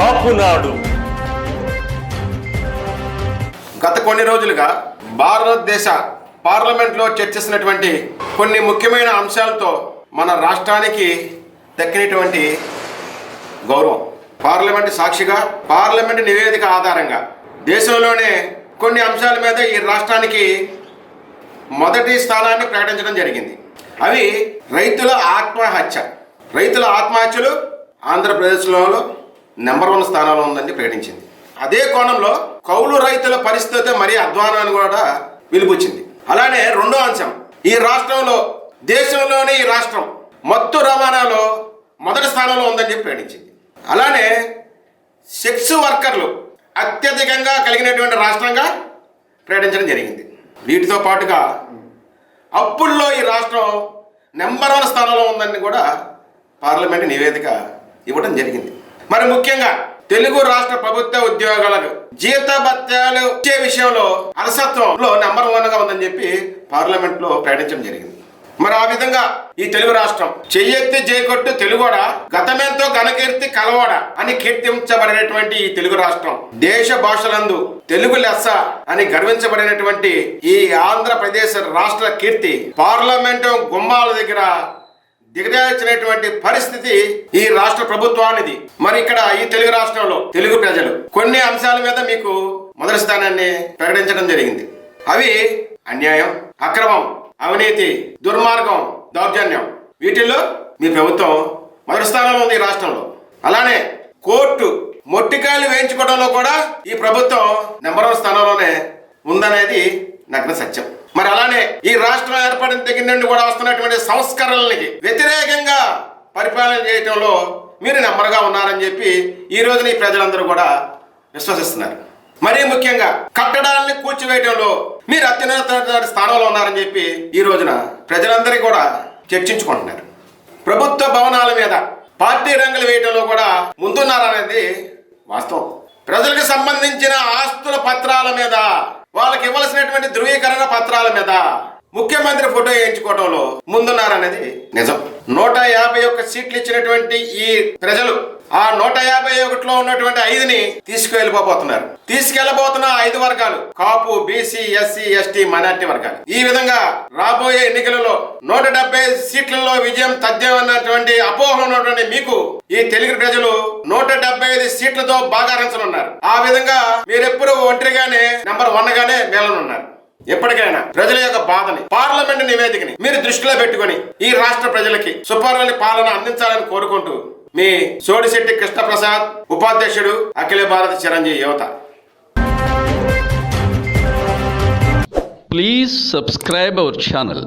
కాపునాడు. గత కొన్ని రోజులుగా భారతదేశ పార్లమెంట్లో చర్చిస్తున్నటువంటి కొన్ని ముఖ్యమైన అంశాలతో మన రాష్ట్రానికి దక్కినటువంటి గౌరవం. పార్లమెంట్ సాక్షిగా పార్లమెంట్ నివేదిక ఆధారంగా. దేశంలోనే కొన్ని అంశాల మీద ఈ రాష్ట్రానికి మొదటి స్థానాన్ని ప్రకటించడం జరిగింది. అవి రైతుల ఆత్మహత్య. రైతుల ఆత్మహత్యలు ఆంధ్రప్రదేశ్లో నెంబర్ వన్ స్థానంలో ఉందని ప్రకటించింది. అదే కోణంలో కౌలు రైతుల పరిస్థితి మరీ అధ్వానాన్ని కూడా వెలిపుచ్చింది అలానే రెండో అంశం ఈ రాష్ట్రంలో దేశంలోనే ఈ రాష్ట్రం మత్తు రవాణాలో మొదటి స్థానంలో ఉందని చెప్పి ప్రకటించింది. అలానే సెక్స్ వర్కర్లు అత్యధికంగా కలిగినటువంటి రాష్ట్రంగా ప్రకటించడం జరిగింది. వీటితో పాటుగా అప్పుల్లో ఈ రాష్ట్రం నెంబర్ వన్ స్థానంలో ఉందని కూడా పార్లమెంట్ నివేదిక ఇవ్వడం జరిగింది. మరి ముఖ్యంగా తెలుగు రాష్ట్ర ప్రభుత్వ ఉద్యోగాలకు జీత భత్యాలు ఇచ్చే విషయంలో అలసత్వంలో నెంబర్ వన్గా ఉందని చెప్పి పార్లమెంట్లో ప్రకటించడం జరిగింది. మరి ఆ విధంగా ఈ తెలుగు రాష్ట్రం చెయ్యెత్తి జయకొట్టు తెలుగోడ గతమెంతో ఘనకీర్తి కలవాడ అని కీర్తించబడినటువంటి ఈ తెలుగు రాష్ట్రం దేశ భాషలందు తెలుగు లెస్స అని గర్వించబడినటువంటి ఈ ఆంధ్రప్రదేశ్ రాష్ట్ర కీర్తి పార్లమెంటు గుమ్మాల దగ్గర దిగజార్చినటువంటి పరిస్థితి ఈ రాష్ట్ర ప్రభుత్వానిది. మరి ఇక్కడ ఈ తెలుగు రాష్ట్రంలో తెలుగు ప్రజలు కొన్ని అంశాల మీద మీకు మొదటి స్థానాన్ని ప్రకటించడం జరిగింది. అవి అన్యాయం అక్రమం అవినీతి దుర్మార్గం దౌర్జన్యం. వీటిల్లో మీ ప్రభుత్వం మొదటి స్థానంలో ఉంది ఈ రాష్ట్రంలో. అలానే కోర్టు మొట్టికాయలు వేయించుకోవడంలో కూడా ఈ ప్రభుత్వం నెంబర్ వన్ స్థానంలోనే ఉందనేది నగ్న సత్యం. మరి అలానే ఈ రాష్ట్రం ఏర్పడిన దగ్గర నుండి కూడా వస్తున్నటువంటి సంస్కరణలకి వ్యతిరేకంగా పరిపాలన చేయటంలో మీరు నెమ్మరుగా ఉన్నారని చెప్పి ఈ రోజున ఈ ప్రజలందరూ కూడా విశ్వసిస్తున్నారు. మరీ ముఖ్యంగా కట్టడాలని కూర్చివేయటంలో మీరు అత్యున్నత స్థానంలో ఉన్నారని చెప్పి ఈ రోజున ప్రజలందరికీ కూడా చర్చించుకుంటున్నారు. ప్రభుత్వ భవనాల మీద పార్టీ రంగులు వేయటంలో కూడా ముందున్నారనేది వాస్తవం. ప్రజలకు సంబంధించిన ఆస్తుల పత్రాల మీద వాళ్ళకి ఇవ్వాల్సినటువంటి ధృవీకరణ పత్రాల మీద. ముఖ్యమంత్రి ఫోటో వేయించుకోవడంలో ముందున్నారనేది నిజం. నూట యాభై ఒక్క సీట్లు ఇచ్చినటువంటి ఈ ప్రజలు ఆ నూట యాభై ఒకటిలో ఉన్నటువంటి ఐదుని తీసుకువెళ్ళిపోతున్నారు తీసుకెళ్ళబోతున్న ఐదు వర్గాలు కాపు బీసీ ఎస్సీ ఎస్టీ మైనార్టీ వర్గాలు. ఈ విధంగా రాబోయే ఎన్నికలలో నూట డెబ్బై సీట్లలో విజయం తథ్యం అన్నటువంటి అపోహలు ఉన్నటువంటి మీకు ఈ తెలుగు ప్రజలు నూట డెబ్బై ఐదు సీట్లతో బాగా రంచనున్నారు ఆ విధంగా మీరెప్పుడు ఒంటరిగానే నెంబర్ వన్ గానే మేలనున్నారు. ఎప్పటికైనా ప్రజల యొక్క బాధని పార్లమెంట్ నివేదికని మీరు దృష్టిలో పెట్టుకొని ఈ రాష్ట్ర ప్రజలకి సుపర్లని పాలన అందించాలని కోరుకుంటూ మీ సోడిశెట్టి కృష్ణప్రసాద్ ఉపాధ్యక్షుడు అఖిల భారత చిరంజీవి యువత. Please subscribe our channel